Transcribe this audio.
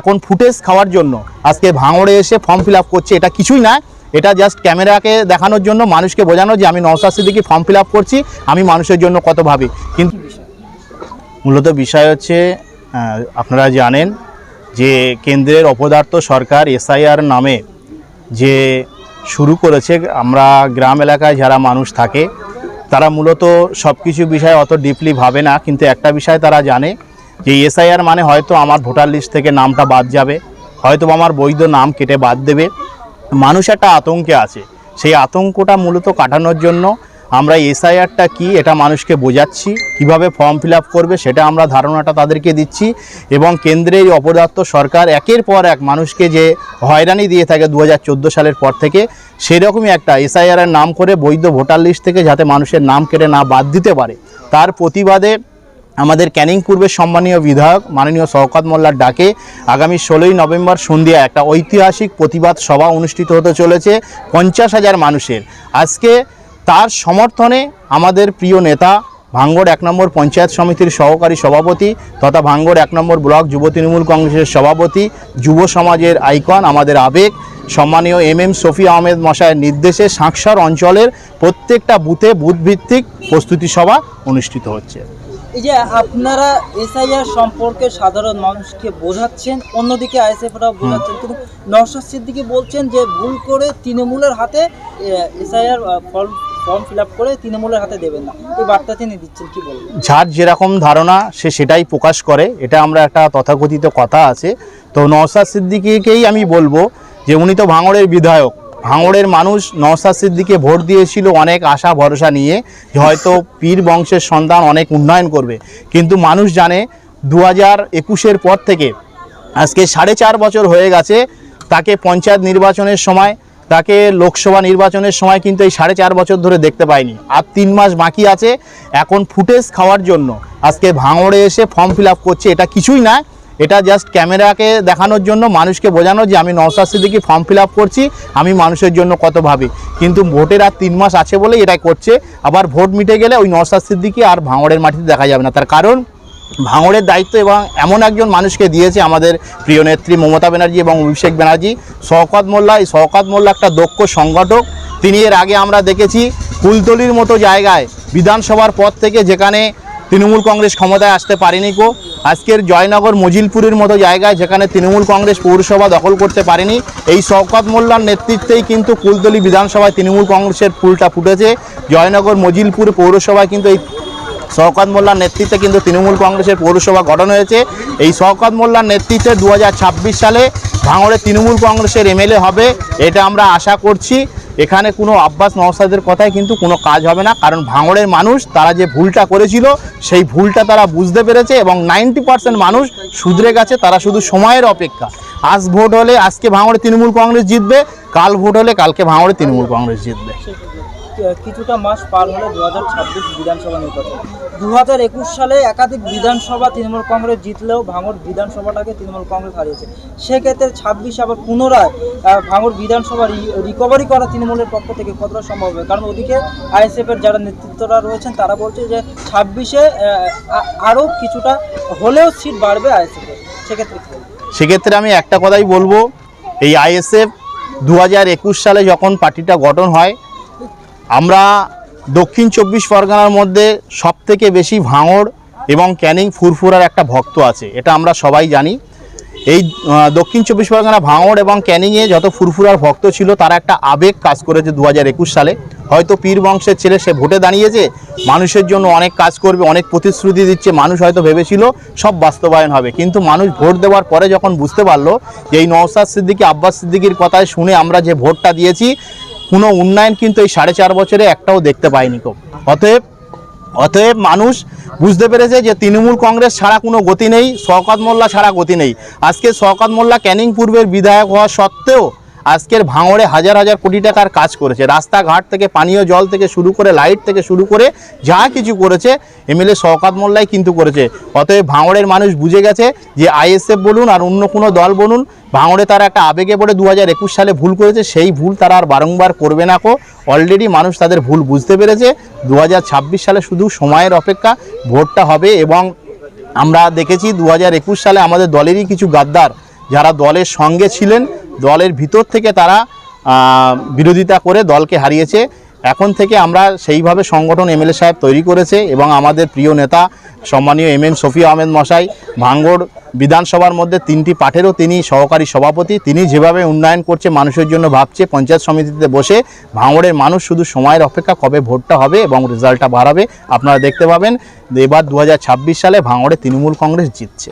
এখন ফুটেজ খাওয়ার জন্য। আজকে ভাঙড়ে এসে ফর্ম ফিল করছে, এটা কিছুই না এটা জাস্ট ক্যামেরাকে দেখানোর জন্য, মানুষকে বোঝানো যে আমি নওসাদ সিদ্দিকি ফর্ম ফিল করছি, আমি মানুষের জন্য কত ভাবি। কিন্তু মূলত বিষয় হচ্ছে আপনারা জানেন যে কেন্দ্রের অপদার্থ সরকার এসআইআর নামে যে শুরু করেছে, আমরা গ্রাম এলাকায় যারা মানুষ থাকে, তারা মূলত সব কিছু বিষয়ে অত ডিপলি ভাবে না, কিন্তু একটা বিষয় তারা জানে যে এসআইআর মানে হয়তো আমার ভোটার লিস্ট থেকে নামটা বাদ যাবে, হয়তো আমার বৈধ নাম কেটে বাদ দেবে। মানুষ একটা আতঙ্কে আছে। সেই আতঙ্কটা মূলত কাটানোর জন্য আমরা এসআইআরটা কি, এটা মানুষকে বোঝাচ্ছি, কীভাবে ফর্ম ফিল করবে সেটা আমরা ধারণাটা তাদেরকে দিচ্ছি এবং কেন্দ্রের অপদার্থ সরকার একের পর এক মানুষকে যে হয়রানি দিয়ে থাকে দু হাজার চোদ্দ সালের পর থেকে, সেরকমই একটা এসআইআরের নাম করে বৈধ ভোটার লিস্ট থেকে যাতে মানুষের নাম কেটে না বাদ দিতে পারে। তার প্রতিবাদে আমাদের ক্যানিং পূর্বের সম্মানীয় বিধায়ক, মাননীয় শওকত মোল্লার ডাকে আগামী ষোলোই নভেম্বর সন্ধ্যা একটা ঐতিহাসিক প্রতিবাদ সভা অনুষ্ঠিত হতে চলেছে পঞ্চাশ হাজার মানুষের। আজকে তার সমর্থনে আমাদের প্রিয় নেতা ভাঙ্গড় এক নম্বর পঞ্চায়েত সমিতির সহকারী সভাপতি তথা ভাঙ্গড় এক নম্বর ব্লক যুব তৃণমূল কংগ্রেসের সভাপতি, যুব সমাজের আইকন, আমাদের আবেগ, সম্মানীয় এম এম শফি আহমেদ মশায়ের নির্দেশে সাঁকসার অঞ্চলের প্রত্যেকটা বুথে বুথভিত্তিক প্রস্তুতি সভা অনুষ্ঠিত হচ্ছে। এই যে আপনারা এসআইআর সম্পর্কে সাধারণ মানুষকে বোঝাচ্ছেন অন্যদিকে আইএসএফরাও বোঝাচ্ছেন। কিন্তু নওশাদ সিদ্দিকি বলছেন যে ভুল করে তৃণমূলের হাতে এসআইআর ফর্ম ফর্ম ফিল করে তৃণমূলের হাতে দেবেন না। এই বার্তা তিনি দিচ্ছেন কি বলবেন? যার যেরকম ধারণা সে সেটাই প্রকাশ করে। এটা আমরা একটা তথাকথিত কথা আছে। তো নওসাদ সিদ্দিকিকেই আমি বলব যে উনি তো ভাঙড়ের বিধায়ক। ভাঙড়ের মানুষ নওসাদ সিদ্দিকে ভোট দিয়েছিল অনেক আশা, ভরসা নিয়ে। হয়তো পীর বংশের সন্তান অনেক উন্নয়ন করবে। কিন্তু মানুষ জানে দু হাজার একুশের পর থেকে, আজকে সাড়ে চার বছর হয়ে গেছে, তাকে পঞ্চায়েত নির্বাচনের সময়, তাকে লোকসভা নির্বাচনের সময় কিন্তু এই সাড়ে চার বছর ধরে দেখতে পাইনি। আর তিন মাস বাকি আছে, এখন ফুটেজ খাওয়ার জন্য আজকে ভাঙড়ে এসে ফর্ম ফিল করছে। এটা কিছুই না এটা জাস্ট ক্যামেরাকে দেখানোর জন্য, মানুষকে বোঝানো যে আমি নওসাদ সিদ্দিকি ফর্ম ফিল করছি, আমি মানুষের জন্য কত ভাবি। কিন্তু ভোটের আর তিন মাস আছে বলেই এটাই করছে। আবার ভোট মিটে গেলে ওই নওসাদ সিদ্দিকি আর ভাঙড়ের মাটিতে দেখা যাবে না। তার কারণ, ভাঙড়ের দায়িত্ব এবং এমন একজন মানুষকে দিয়েছে আমাদের প্রিয় নেত্রী মমতা ব্যানার্জি এবং অভিষেক ব্যানার্জি। শওকত মোল্লা, এই শওকত মোল্লা একটা দক্ষ সংগঠক। তিনি এর আগে আমরা দেখেছি কুলতলির মতো জায়গায় বিধানসভার পর থেকে যেখানে তৃণমূল কংগ্রেস ক্ষমতায় আসতে পারেনি কো। আজকের জয়নগর মজিলপুরের মতো জায়গায় যেখানে তৃণমূল কংগ্রেস পৌরসভা দখল করতে পারেনি, এই শওকত মোল্লার নেতৃত্বেই কিন্তু কুলতলি বিধানসভায় তৃণমূল কংগ্রেসের ফুলটা ফুটেছে। জয়নগর মজিলপুর পৌরসভায় কিন্তু এই শওকত মোল্লার নেতৃত্বে কিন্তু তৃণমূল কংগ্রেসের পৌরসভা গঠন হয়েছে। এই শওকত মোল্লার নেতৃত্বে দু হাজার ছাব্বিশ সালে ভাঙড়ে তৃণমূল কংগ্রেসের এমএলএ হবে, এটা আমরা আশা করছি। এখানে কোনো আব্বাস নওসাদের কথায় কিন্তু কোনো কাজ হবে না, কারণ ভাঙড়ের মানুষ তারা যে ভুলটা করেছিল, সেই ভুলটা তারা বুঝতে পেরেছে এবং নাইনটি পার্সেন্ট মানুষ শুধরে গেছে, তারা শুধু সময়ের অপেক্ষা। আজ ভোট হলে আজকে ভাঙড়ে তৃণমূল কংগ্রেস জিতবে, কাল ভোট হলে কালকে ভাঙড়ে তৃণমূল কংগ্রেস জিতবে। কিছুটা মাস পার হলে দু হাজার ছাব্বিশ বিধানসভা নির্বাচন। দু হাজার একুশ সালে একাধিক বিধানসভা তৃণমূল কংগ্রেস জিতলেও ভাঙড় বিধানসভাটাকে তৃণমূল কংগ্রেস হারিয়েছে। সেক্ষেত্রে ছাব্বিশ আবার পুনরায় ভাঙড় বিধানসভা রিকভারি করা তৃণমূলের পক্ষ থেকে কতটা সম্ভব হবে? কারণ ওদিকে আইএসএফের যারা নেতৃত্বরা রয়েছেন, তারা বলছে যে ছাব্বিশে আরও কিছুটা হলেও সিট বাড়বে আইএসএফের সেক্ষেত্রে সেক্ষেত্রে আমি একটা কথাই বলব, এই আইএসএফ দু হাজার একুশ সালে যখন পার্টিটা গঠন হয় আমরা দক্ষিণ চব্বিশ পরগনার মধ্যে সব থেকে বেশি ভাঙড় এবং ক্যানিং ফুরফুরার একটা ভক্ত আছে, এটা আমরা সবাই জানি। এই দক্ষিণ চব্বিশ পরগনা ভাঙড় এবং ক্যানিংয়ে যত ফুরফুরার ভক্ত ছিল, তারা একটা আবেগ কাজ করেছে দু হাজার একুশ সালে। হয়তো পীর বংশের ছেলে, সে ভোটে দাঁড়িয়েছে, মানুষের জন্য অনেক কাজ করবে, অনেক প্রতিশ্রুতি দিচ্ছে, মানুষ হয়তো ভেবেছিল সব বাস্তবায়ন হবে। কিন্তু মানুষ ভোট দেওয়ার পরে যখন বুঝতে পারল যে এই নওসাদ সিদ্দিকি, আব্বাস সিদ্দিকির কথায় শুনে আমরা যে ভোটটা দিয়েছি কোনো উন্নয়ন কিন্তু এই সাড়ে চার বছরে একটাও দেখতে পায়নি কেউ। অতএব অতএব মানুষ বুঝতে পেরেছে যে তৃণমূল কংগ্রেস ছাড়া কোনো গতি নেই, শওকত মোল্লা ছাড়া গতি নেই। আজকে শওকত মোল্লা ক্যানিং পূর্বের বিধায়ক হওয়া সত্ত্বেও আজকের ভাঙড়ে হাজার হাজার কোটি টাকার কাজ করেছে। রাস্তাঘাট থেকে, পানীয় জল থেকে শুরু করে, লাইট থেকে শুরু করে যা কিছু করেছে, এমএলএ শওকাত মোল্লাই কিন্তু করেছে। অতএব ভাঙড়ের মানুষ বুঝে গেছে যে আইএসএফ বলুন আর অন্য কোনো দল বলুন, ভাঙড়ে তারা একটা আবেগে পড়ে দু হাজার একুশ সালে ভুল করেছে, সেই ভুল তারা আর বারংবার করবে না কো। অলরেডি মানুষ তাদের ভুল বুঝতে পেরেছে। দু হাজার ছাব্বিশ সালে শুধু সময়ের অপেক্ষা, ভোটটা হবে এবং আমরা দেখেছি দু হাজার একুশ সালে আমাদের দলেরই কিছু গাদ্দার, যারা দলের সঙ্গে ছিলেন দলের ভিতর থেকে তারা বিরোধিতা করে দলকে হারিয়েছে। এখন থেকে আমরা সেইভাবে সংগঠন এমএলএ সাহেব তৈরি করেছে এবং আমাদের প্রিয় নেতা সম্মানীয় এম এম শফি আহমেদ মশাই ভাঙ্গড় বিধানসভার মধ্যে তিনটি পাঠেরও তিনি সহকারী সভাপতি, তিনি যেভাবে উন্নয়ন করছে, মানুষের জন্য ভাবছে, পঞ্চায়েত সমিতিতে বসে ভাঙড়ের মানুষ শুধু সময়ের অপেক্ষা কবে ভোটটা হবে এবং রেজাল্টটা বাড়াবে, আপনারা দেখতে পাবেন। এবার দু হাজার ছাব্বিশ সালে ভাঙড়ে তৃণমূল কংগ্রেস জিতছে।